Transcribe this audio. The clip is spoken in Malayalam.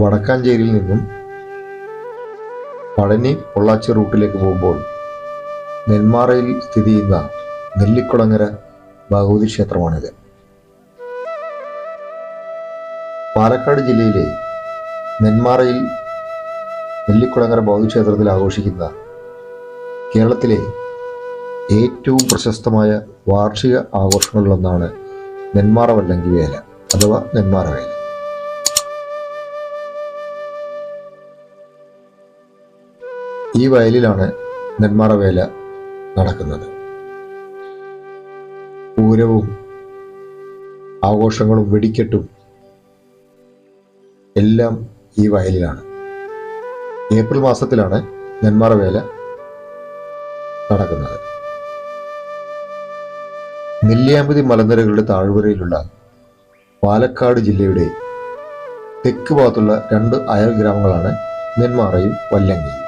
വടക്കാഞ്ചേരിയിൽ നിന്നും പഴനി പൊള്ളാച്ചി റൂട്ടിലേക്ക് പോകുമ്പോൾ നെന്മാറയിൽ സ്ഥിതി ചെയ്യുന്ന നെല്ലിക്കുളങ്ങര ഭഗവതി ക്ഷേത്രമാണിത്. പാലക്കാട് ജില്ലയിലെ നെന്മാറയിൽ നെല്ലിക്കുളങ്ങര ഭഗവതി ക്ഷേത്രത്തിൽ ആഘോഷിക്കുന്ന കേരളത്തിലെ ഏറ്റവും പ്രശസ്തമായ വാർഷിക ആഘോഷങ്ങളിലൊന്നാണ് നെന്മാറ വല്ലങ്കി വേല അഥവാ നെന്മാറ വേല. ഈ വയലിലാണ് നെന്മാറ വേല നടക്കുന്നത്. പൂരവും ആഘോഷങ്ങളും വെടിക്കെട്ടും എല്ലാം ഈ വയലിലാണ്. ഏപ്രിൽ മാസത്തിലാണ് നെന്മാറ വേല നടക്കുന്നത്. നെല്ലിയാമ്പതി മലനിരകളുടെ താഴ്വരയിലുള്ള പാലക്കാട് ജില്ലയുടെ തെക്ക് ഭാഗത്തുള്ള രണ്ട് അയൽ ഗ്രാമങ്ങളാണ് നെന്മാറയും വല്ലങ്ങിയും